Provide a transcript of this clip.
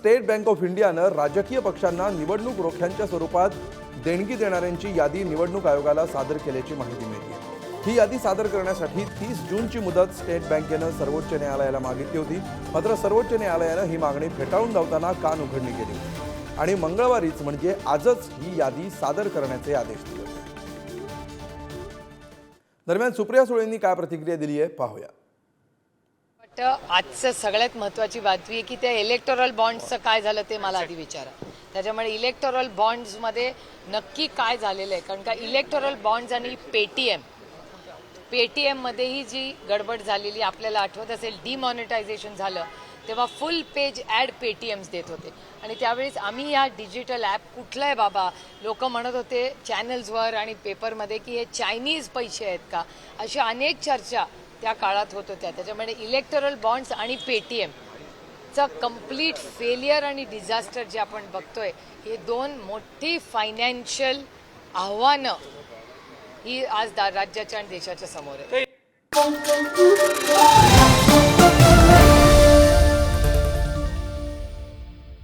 State bank of इंडियानं राजकीय पक्षांना निवडणूक रोख्यांच्या स्वरूपात देणगी देणाऱ्यांची यादी निवडणूक आयोगाला सादर केल्याची माहिती मिळते. ही यादी सादर करण्यासाठी तीस जूनची मुदत स्टेट बँकेनं सर्वोच्च न्यायालयाला मागितली होती. मात्र सर्वोच्च न्यायालयानं ही मागणी फेटाळून लावताना कान उघडणी केली आणि मंगळवारीच म्हणजे आजच ही यादी सादर करण्याचे आदेश दिले दरम्यान सुप्रिया सुळेंनी काय प्रतिक्रिया दिली आहे पाहूया. वाटतं आजचं सगळ्यात महत्त्वाची बातमी आहे की त्या इलेक्टोरल बॉन्ड्सचं काय झालं ते मला आधी विचारा. त्याच्यामुळे इलेक्टोरल बॉन्ड्समध्ये नक्की काय झालेलं आहे? कारण का इलेक्टोरल बॉन्ड्स आणि पेटीएम पेटीएममध्येही जी गडबड झालेली आपल्याला आठवत असेल डिमॉनिटायझेशन झालं तेव्हा फुल पेज ॲड पेटीएम्स देत होते. आणि त्यावेळेस आम्ही या डिजिटल ॲप कुठलं आहे बाबा? लोक म्हणत होते चॅनल्सवर आणि पेपरमध्ये की हे चायनीज पैसे आहेत का? अशा अनेक चर्चा त्या काळात होत होत्या. त्याच्यामुळे इलेक्टरल बॉन्ड्स आणि पेटीएम चं कंप्लीट फेलियर आणि डिझास्टर जे आपण बघतोय हे दोन मोठी फायनान्शियल आव्हानं ही आज राज्याच्या आणि देशाच्या समोर आहे